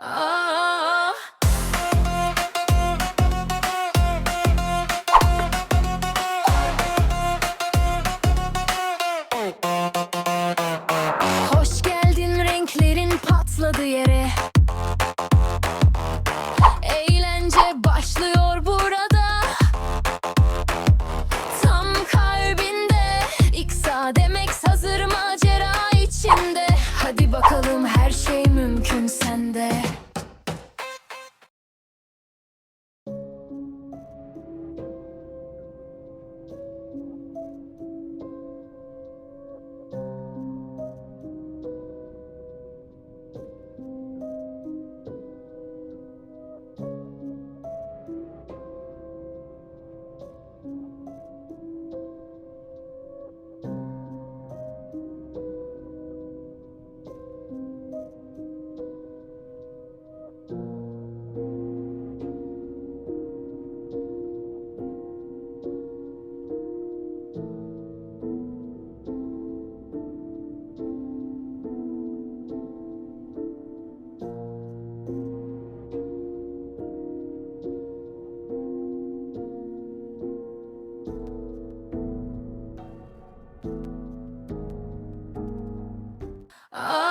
Aa, Hoş geldin renklerin patladı yere Oh.